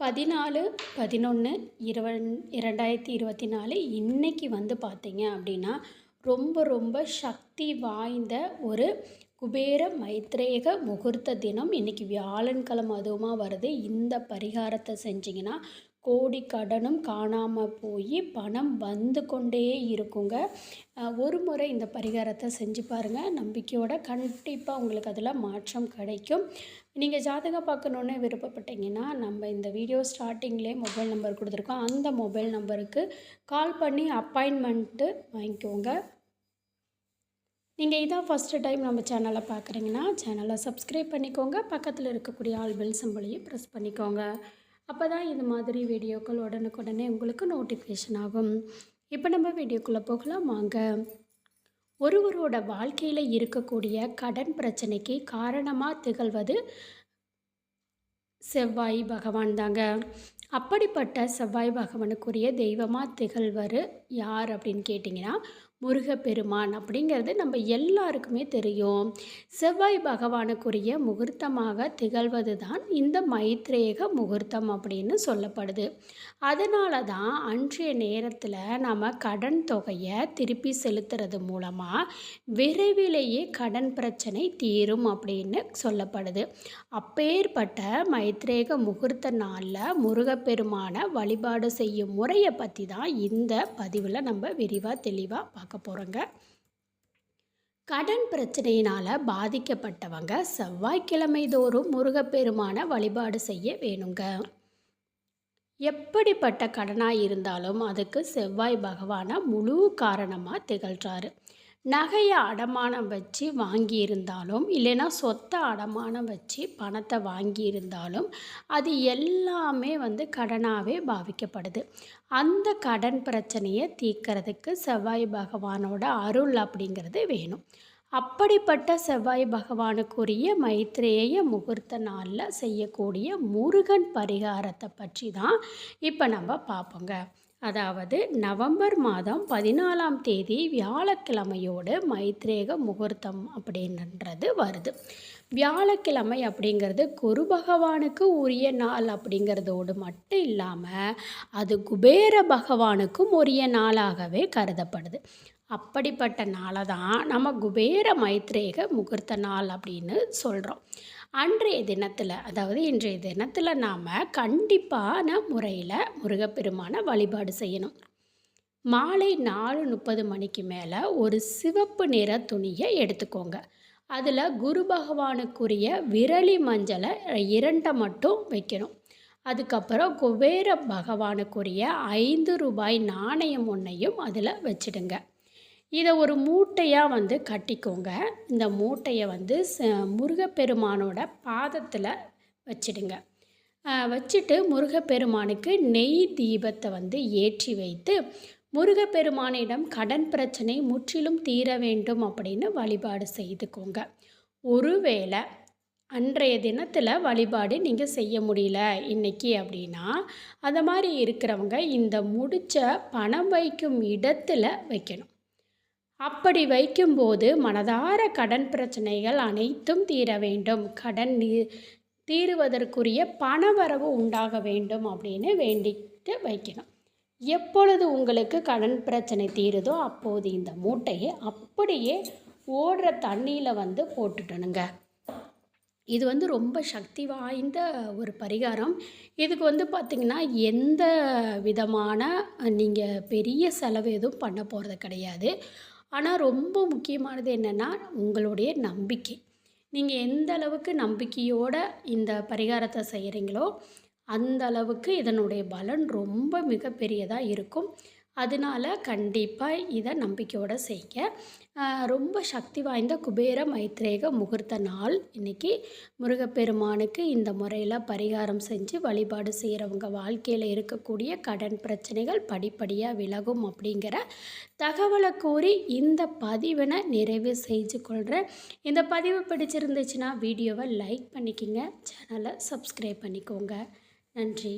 பதினாலு பதினொன்று இருவன் இரண்டாயிரத்தி இருபத்தி நாலு இன்றைக்கி வந்து பார்த்தீங்க அப்படின்னா ரொம்ப ரொம்ப சக்தி வாய்ந்த ஒரு குபேர மைத்ரேக முகூர்த்த தினம். இன்றைக்கி வியாழன்கிழமை அதுவுமா வருது. இந்த பரிகாரத்தை செஞ்சிங்கன்னா கோடி கடனும் காணாமல் போய் பணம் வந்து கொண்டே இருக்குங்க. ஒரு முறை இந்த பரிகாரத்தை செஞ்சு பாருங்கள் நம்பிக்கையோட கண்டிப்பாக உங்களுக்கு அதில் மாற்றம் கிடைக்கும். நீங்கள் ஜாதகம் பார்க்கணுன்னு விருப்பப்பட்டீங்கன்னா நம்ம இந்த வீடியோ ஸ்டார்டிங்லேயே மொபைல் நம்பர் கொடுத்துருக்கோம். அந்த மொபைல் நம்பருக்கு கால் பண்ணி அப்பாயின்மெண்ட்டு வாங்கிக்கோங்க. நீங்கள் இதான் ஃபஸ்ட்டு டைம் நம்ம சேனலை பார்க்குறீங்கன்னா சேனலை சப்ஸ்கிரைப் பண்ணிக்கோங்க. பக்கத்தில் இருக்கக்கூடிய ஆல் பெல் சிம்பிளையும் ப்ரெஸ் பண்ணிக்கோங்க. அப்போ தான் இது மாதிரி வீடியோக்கள் உடனுக்குடனே உங்களுக்கு நோட்டிஃபிகேஷன் ஆகும். இப்போ நம்ம வீடியோக்குள்ளே போகலாம் வாங்க. ஒருவரோட வாழ்க்கையில் இருக்கக்கூடிய கடன் பிரச்சனைக்கு காரணமாக திகழ்வது செவ்வாய் பகவான் தாங்க. அப்படிப்பட்ட செவ்வாய் பகவானுக்குரிய தெய்வமாக திகழ்வர் யார் அப்படின்னு கேட்டிங்கன்னா முருகப்பெருமான் அப்படிங்கிறது நம்ம எல்லாருக்குமே தெரியும். செவ்வாய் பகவானுக்குரிய முகூர்த்தமாக திகழ்வது தான் இந்த மைத்ரேக முகூர்த்தம் அப்படின்னு சொல்லப்படுது. அதனால தான் அன்றைய நேரத்தில் நம்ம கடன் தொகையை திருப்பி செலுத்துறது மூலமாக விரைவிலேயே கடன் பிரச்சனை தீரும் அப்படின்னு சொல்லப்படுது. அப்பேற்பட்ட மைத்ரேக முகூர்த்த நாளில் முருகப்பெருமான வழிபாடு செய்யும் முறையை பற்றி தான் இந்த பதிவில் நம்ம விரிவாக தெளிவாக பார்க்க போகிறோங்க கடன் பிரச்சனையினால் பாதிக்கப்பட்டவங்க செவ்வாய்க்கிழமை தோறும் முருகப்பெருமான வழிபாடு செய்ய வேணுங்க. எப்படிப்பட்ட கடனாக இருந்தாலும் அதுக்கு செவ்வாய் பகவானை முழு காரணமாக திகழ்கிறாரு நகையை அடமானம் வச்சு வாங்கியிருந்தாலும் இல்லைன்னா சொத்தை அடமானம் வச்சு பணத்தை வாங்கியிருந்தாலும் அது எல்லாமே வந்து கடனாகவே பாவிக்கப்படுது. அந்த கடன் பிரச்சனையை தீர்க்கறதுக்கு செவ்வாய் பகவானோட அருள் அப்படிங்கிறது வேணும். அப்படிப்பட்ட செவ்வாய் பகவானுக்குரிய மைத்ரேய முகூர்த்த நாளில் செய்யக்கூடிய முருகன் பரிகாரத்தை பற்றி தான் இப்போ நம்ம பார்ப்போங்க. அதாவது நவம்பர் மாதம் பதினாலாம் தேதி வியாழக்கிழமையோடு மைத்ரேக முகூர்த்தம் அப்படின்றது வருது. வியாழக்கிழமை அப்படிங்கிறது குரு பகவானுக்கு உரிய நாள் அப்படிங்கிறதோடு மட்டும் இல்லாமல் அது குபேர பகவானுக்கும் உரிய நாளாகவே கருதப்படுது. அப்படிப்பட்ட நாளை தான் நம்ம குபேர மைத்ரேக முகூர்த்த நாள் அப்படின்னு சொல்கிறோம் அன்றைய தினத்தில் அதாவது இன்றைய தினத்தில் நாம் கண்டிப்பான முறையில் முருகப்பெருமானை வழிபாடு செய்யணும். மாலை நாலு முப்பது மணிக்கு மேலே ஒரு சிவப்பு நிற துணியை எடுத்துக்கோங்க. அதில் குரு பகவானுக்குரிய விரலி மஞ்சளை இரண்டை மட்டும் வைக்கணும். அதுக்கப்புறம் குபேர பகவானுக்குரிய ஐந்து ரூபாய் நாணயம் ஒன்றையும் அதில் வச்சிடுங்க. இதை ஒரு மூட்டையாக வந்து கட்டிக்கோங்க. இந்த மூட்டையை வந்து ச முருகப்பெருமானோட பாதத்தில் வச்சிடுங்க. வச்சுட்டு முருகப்பெருமானுக்கு நெய் தீபத்தை வந்து ஏற்றி வைத்து முருகப்பெருமானிடம் கடன் பிரச்சனை முற்றிலும் தீர வேண்டும் அப்படின்னு வழிபாடு செய்துக்கோங்க. ஒருவேளை அன்றைய தினத்தில் வழிபாடு நீங்கள் செய்ய முடியல இன்னைக்கு அப்படின்னா அந்த மாதிரி இருக்கிறவங்க இந்த முடிச்ச பணம் வைக்கும் இடத்துல வைக்கணும். அப்படி வைக்கும்போது மனதார கடன் பிரச்சனைகள் அனைத்தும் தீர வேண்டும். கடன் நீ- தீருவதற்குரிய பணவரவு உண்டாக வேண்டும் அப்படின்னு வேண்டிட்டு வைக்கணும். எப்பொழுது உங்களுக்கு கடன் பிரச்சனை தீருதோ அப்போது இந்த மூட்டையை அப்படியே ஓடுற தண்ணியில் வந்து போட்டுட்டணுங்க இது வந்து ரொம்ப சக்தி வாய்ந்த ஒரு பரிகாரம். இதுக்கு வந்து பார்த்திங்கன்னா எந்த விதமான நீங்கள் பெரிய செலவு எதுவும் பண்ண போகிறது கிடையாது. ஆனால் ரொம்ப முக்கியமானது என்னென்னா உங்களுடைய நம்பிக்கை. நீங்கள் எந்த அளவுக்கு நம்பிக்கையோட இந்த பரிகாரத்தை செய்கிறீங்களோ அந்த அளவுக்கு இதனுடைய பலன் ரொம்ப மிகப்பெரியதாக இருக்கும். அதனால கண்டிப்பாக இதை நம்பிக்கையோடு செய்ய ரொம்ப சக்தி வாய்ந்த குபேர மைத்ரேக முகூர்த்த நாள். இன்னைக்கு முருகப்பெருமானுக்கு இந்த முறையில் பரிகாரம் செஞ்சு வழிபாடு செய்கிறவங்க வாழ்க்கையில் இருக்கக்கூடிய கடன் பிரச்சனைகள் படிப்படியாக விலகும் அப்படிங்கிற தகவலை கூறி இந்த பதிவினை நிறைவு செஞ்சு கொள்கிறேன் இந்த பதிவு பிடிச்சிருந்துச்சுன்னா வீடியோவை லைக் பண்ணிக்கோங்க. சேனலை சப்ஸ்கிரைப் பண்ணிக்கோங்க. நன்றி.